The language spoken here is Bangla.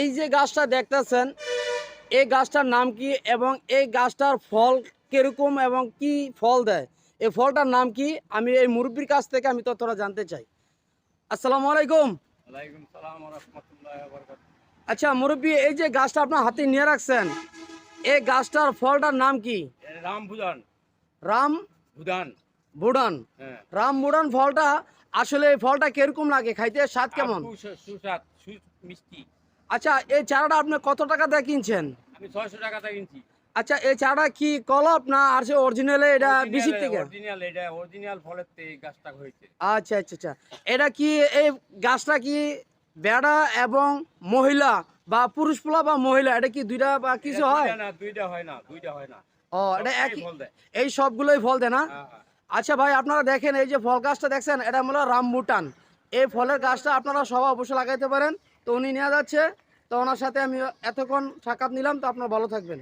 এই যে গাছটা দেখতেছেন এই গাছটার নাম কি এবং এই গাছটার ফল কীরকম এবং কি ফল দেয়? এই ফলটার নাম কি? আমি এই মুরব্বীর কাছ থেকে আমি ততটা জানতে চাই। আসসালামু আলাইকুম। আচ্ছা মুরব্বী এই যে গাছটা আপনার হাতে নিয়ে রাখছেন এই গাছটার ফলটার নাম কি? রাম ভুদান। রাম ভুদান। বুড়ান হ্যাঁ। রাম বুড়ান ফলটা আসলে এই ফলটা কীরকম লাগে? খাইতে স্বাদ কেমন? সুস্বাদ মিষ্টি। আচ্ছা এই চারাটা আপনি কত টাকা দিয়ে কিনছেন? আমি ছয়শো টাকাতে কিনছি। আচ্ছা এই চারাটা কি কলপ না আর সে অরিজিনালে এটা বিসির থেকে? অরিজিনাল এটা অরিজিনাল ফলের থেকে গাছটা হয়েছে। আচ্ছা আচ্ছা আচ্ছা। এটা কি এই গাছটা কি বেড়া এবং মহিলা বা পুরুষ পোলা বা মহিলা? এটা কি দুইটা বা কিছু হয়? না দুইটা হয় না দুইটা হয় না। ও এটা একই এই সবগুলোই ফল দেয় না? হ্যাঁ, হ্যাঁ। আচ্ছা ভাই আপনারা দেখেন এই যে ফল গাছটা দেখছেন এটা হলো রামবুটান এই ফলের গাছটা আপনারা সবাই অবশ্যই লাগাইতে পারেন। তো উনি নেওয়া যাচ্ছে। তো ওনার সাথে আমি এতক্ষণ সাক্ষাৎ নিলাম, তো আপনারা ভালো থাকবেন।